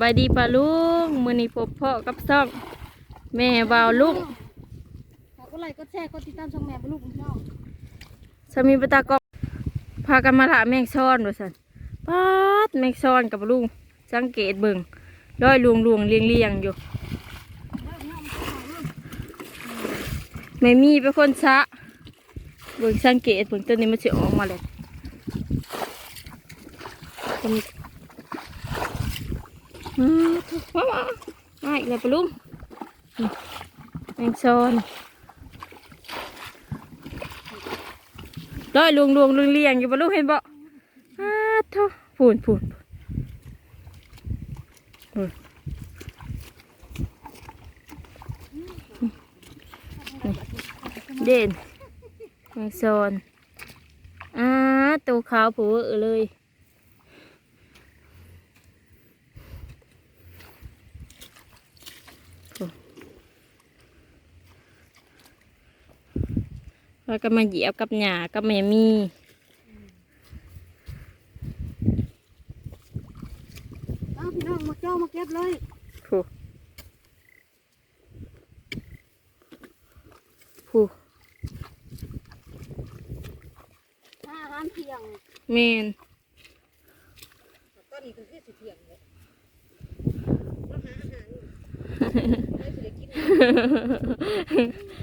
บายดีปะลุงมือนี้พบพ่อกับซ่องแม่บ่าวลุงฝากกดไลค์กดแชร์กดติดตามช่องแม่บรรลุพี่น้องสามีปะตากอกพากันมาละแมงซ่อนว่าสันป๊าดแมงซ่อนกับลุงสังเกตเบิ่งร้อยลวงลวงเลียงเลียงๆอยู่ไม่มีเป็นคนชะเบิ่งสังเกตเบิ่งตัวนี้มันจะออกมาเลยตั วนี้อืมามามาอีกแล้วปลุงนี่แมงซอนร้อยลวงลวงลวงเลียงอยู่บนลูกเห็นบ่อ้าทพูนพูนพูนเด่นแมงโซนอ้าตัวขาวผูเออเลย แล้วก็มาเหยียบกับหญ้ากับแม่มีเอาพี่น้องมาเจ้ามาเก็บเลยผู้ผู้อาหารเที่ยงแมนตอนนี้ก็คือสิเที่ยงเลยหาอาหารไ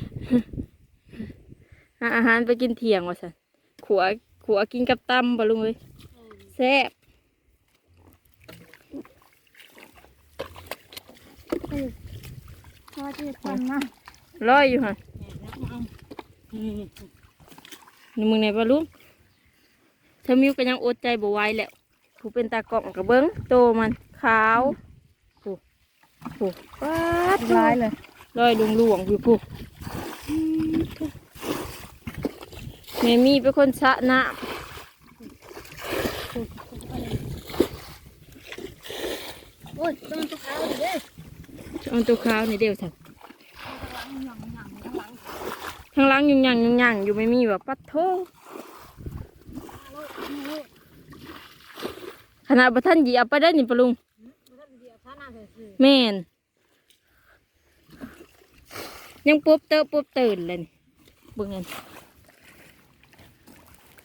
ปกินเที่ยงว่ะสันขัวขัวกินกับตำบ่ลุงเลยแซ่บพอจะทำนะร้อยอยู่ฮะนี่มึงไหนปะลุงเธอมิวก็ยังอดใจบ่ไหวแล้วผู้เป็นตากล่องกับเบิ้งโตมันขาวผู้ผู้ป๊าดร้ายเลยร้อยลุงหลวงอยู่ผู้ แม่มีเป็นคนชะน้โอ้ยต้นตะขาวดิเด้ำเอาตัวขาวนี่เดียวสันหลังหยั่งหยั่งหลังข้างหล่างยุ่งยังยุ่งยังอยู่ไม่มีแบบปัดโทขนาดประท่านเหยียบไปได้นี่ปะลุงเดี๋ยวท่าน้าใส่ซื้อแม่นยังปุ๊บเตอะปุ๊บตื่นเลยนี่เบิ่งเงิน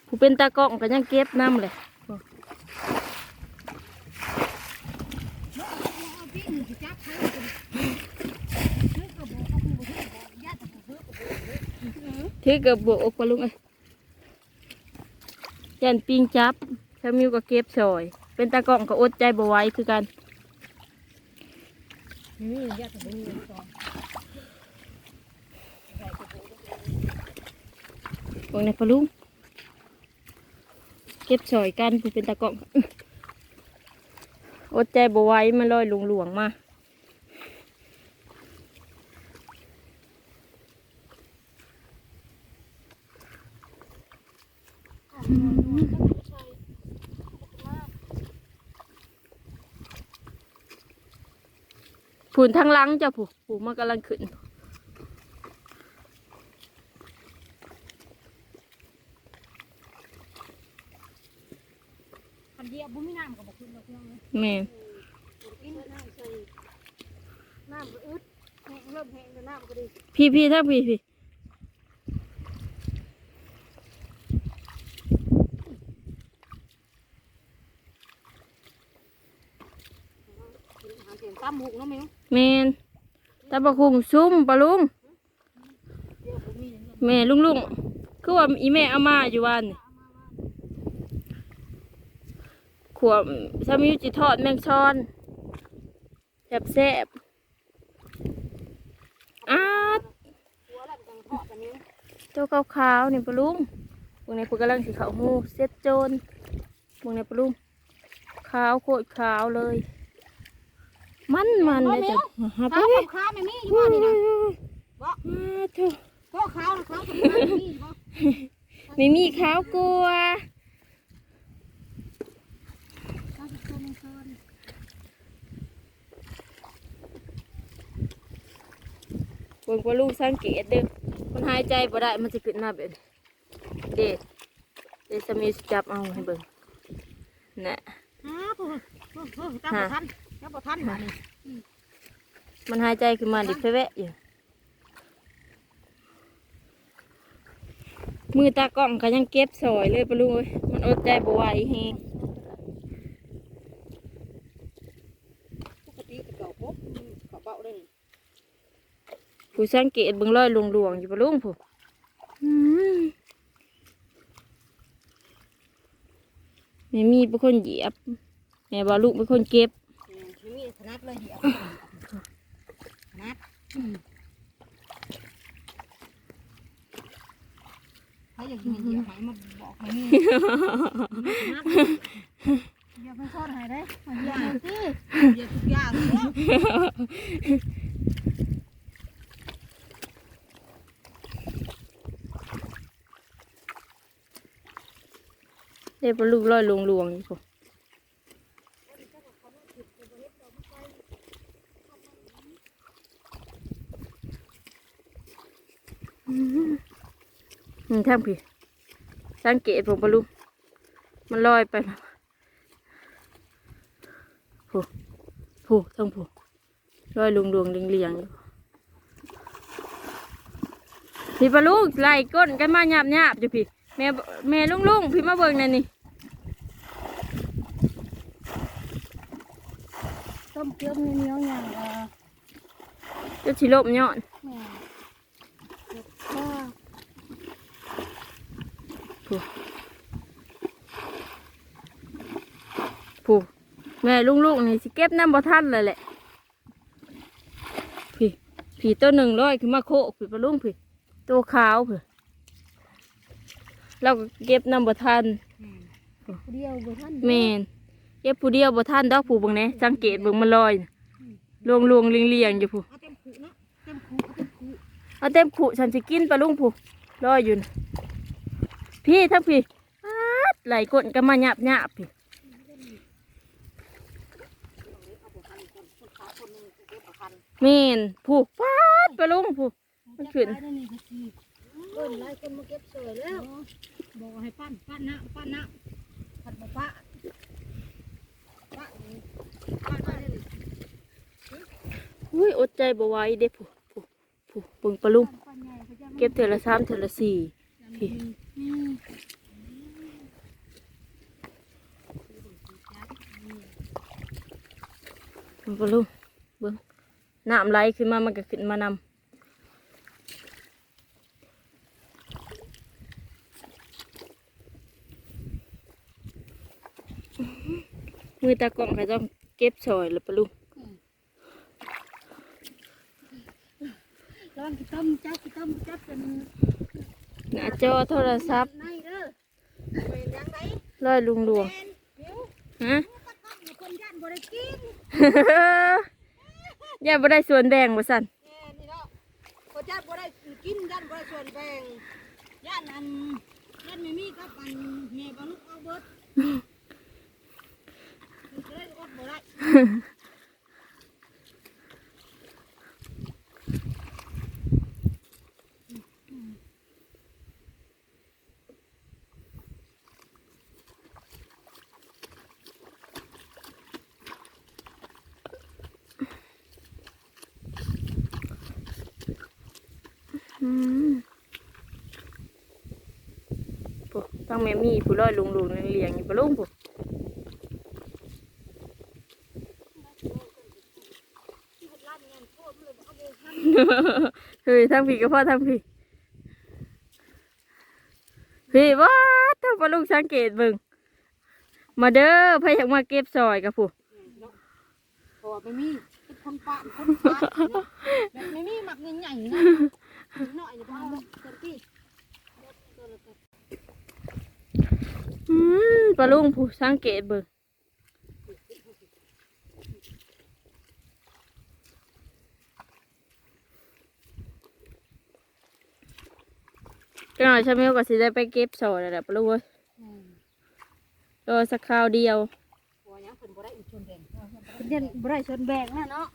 ผู้เป็นตากล้องก็ยังเก็บน้ำเลยเอาพี่หนึ่งสิจับให้เลยนึกระบอกเขาพูดว่าญาติผู้เพื่อถือกือบบกปลุงเอ้ยันปิงจับถ้ามิวก็เก็บซอย เป็นตากล้องก็อดใจบ่ไว้คือกันนี่ญาติผู้นี้สอนเบิ่งในปลุง เก็บซอยกันผู้เป็นตากล้องอดใจบ่ไว้มันลอยหลวงๆมาผูนทั้งลังจ้ะผูผูมันกำลังขึ้น เดียวบุมีน้ำกับบอกคุณเราเพียงเลยแม่นกินน้ำใส่น้ำก็อึดแห้งเริ่มแห้งแล้วน้ำก็ดีพี่พี่ทั้งพี่พี่เสียงตั้มหุกเนาะแม่แม่นตาบะคุงซุ่มปะลุง เดี๋ยวบุ้มีเนี่ยแม่ลุงลุงคือว่าอีแม่เอามาอยู่วันนี่ ขวบสามีจิทอดแมงช้อนแซ่บแซ่บๆอาดหัวแล้วมันทอดกันนี้ตัวขาวๆนี่ปะลุงพวกนี้พวกกำลังสีขาวหูเซ็ตโจนพวกนี้ปะลุงขาวโคตรขาวเลย มันมันเลยจ้ะหาไปขาวเลยขาวไม่มีอยู่บ้านนี่นะบ่อาเถอะก็ขาวนะขาวขาวไม่มีบ่ไม่มีขาวกลัว ขาวตัวนึงซ้อน เบิ่ง ว่าลูกสังเกตเด้อมันหายใจบ่ได้มันจะขึ้นมาแบบนี้เด็เดสมีจับเอาให้เบิ่งน่ะฮะปุ๊บปุ๊บปุ๊บจับบ่ทันจับบ่บ่ทันมานี่มันหายใจขึ้นมาดิเพแวะอยู่มือตากล้องก็ยังเก็บสอยเลยปะลุงเอ้ยมันอดใจบ่ไหวแฮงปกติก็เก่าปุ๊บเขาเบาได้นี่ ผู้สังเกตเบิ่งรอยหลวงๆอยู่ปะลุงผู้อืมแม่มีเป็นคนเหยียบแม่บ่ลูกเป็นคนเก็บแม่นมีถนัดเลยเดียวถนัดอืมถ้าอยากกินเดียวไหนมาบอกให้นี่ถนัดเดี๋ยวไปซ่อนให้ได้มาเดี๋ยวสิเดี๋ยวทุกอย่างเนา เด้ปะลูกรอยหลวงอยู่ผู้อืมนี่ทางพี่สังเกตผมปะลุงมันลอยไปผูผูทั้งผูลอยหลวงเลียงๆอยู่พี่ปะลุงไล่ก้นกันมาหยาบหยาบอยู่พี่แม่แม่ลุงลุงพี่มาเบิ่งนั่นนี่ มเกลือเหนียวๆอย่างเออจะชิลบย้อนแม่เด็กก็ผู้แม่ลุงลุงนี่สิเก็บน้ำบ่ทันเลยแหละพี่พี่ตัวหนึ่งร้อยขึ้นมาโคกพี่ปะลุงพี่ตัวขาวพี่เราก็เก็บน้ำบ่ทันเดียวบ่ทันแม่นเก็บผู้เดียวบ่ทันดอกผู้เบิ่งแหน่สังเกตเบิ่งมันลอยน่ะลวงลวงๆเลียงเลียงๆอยู่ผู้เอาเต็มขู่เนาะเต็มขู่เอาเต็มขู่เอาเต็มขู่ฉันสิกินปลาลุงผู้ลอยอยู่น่ะพี่ทั้งพี่อ๊าดไหลก้นก็มาหยาบหยาบพี่คนขาวคนหนึงเก็บประคันแม่นผู้ฟาดปลาลุงผู้มันขึ้นได้นี่ก็คือเอิ้นหลายคนมาเก็บสวยแล้วบอกให้ปั้นปั้นนะปั้นนะปั้นบ่ปะปะนี่ปะได้เลย อุ้ยอดใจบ่ไหวเด้ผู้ผู้ผู้เบิ่งปลาลุงปั้นใหญ่ก็จะเก็บเทอละสามเทอละสี่พี่มเบิ่งปลาลุงเบิ่งน้ำไหลขึ้นมามันก็ขึ้นมานำมือตากล้องก็ต้องเก็บซอยแล้วปลาลุง ระวังขี้ต้มจับขี้ต้มจับเป็นหน้าจอโทรศัพท์ในเด้อเป็นยังไงลอยลุงหลวงฮะคนย่านบ่ได้กินย่าบ่ได้ส่วนแบ่งบ่สั่นนี่เนาะคนย่านบ่ได้กินย่านบ่ได้ส่วนแบ่งย่านอันย่านไม่มีกับอันแม่บ่ลูกเอาเบิดจะได้อดบ่ได้ ปุ๊ตั้งแม่มีผู้ลอยลุงลุงเลี้ยงๆอยู่ปะลุงปุ๊ที่เฮ็ดร้านเงินโคตรเลยบ่เอาบ่ทันเฮ้ยทั้งพี่กับพ่อทั้งพี่พี่ว้าทั้งปะลุงสังเกตเบิ่งมาเด้อพายอยากมาเก็บซอยกับผู้เนาะเพราะว่าไม่มีเป็นคนปานคนปานเนาะแบบไม่มีหมักใหญ่ๆนะหน่อยจะเอาเต็มที่ อืมปะลุงผู้สังเกตเบิ่งจังหน่อยชาเมลก็สิได้ไปเก็บซอยแล้วแหละปะลุงเว้ยอืมรอสักคราวเดียว หัวยังเพิ่นบ่ได้อีกชนแบ่งเพิ่นเด่นบ่ได้ชนแบ่งนะเนาะ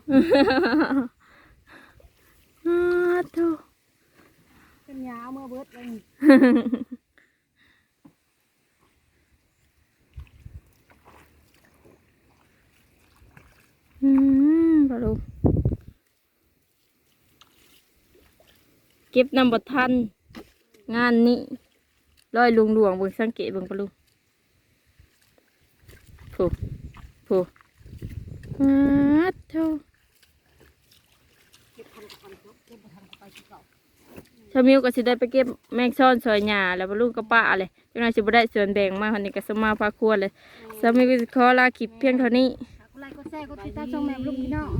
อ้าโธ่เป็นยาวเมื่อเบิดเลย อืมปะลุเก็บน้ำบททัน งานนี้ร้อยลุงหลวงเบิ่งสังเกตเบิ่งปะลุงผู้ผู้อาดเท่าเท่าชามิวก็สิได้ไปเก็บแมงซ่อนซอยหญ้าแล้วปะลุกับป้าเลยจังไงสิบ่ได้ส่วนแบ่งมาคนนี้ก็สมาพาครัวเลยชามิวก็สิขอลาคลิปเพียงเท่านี้ กกดแชร์กดติดตามช่องแม่ลูกพี่น้อง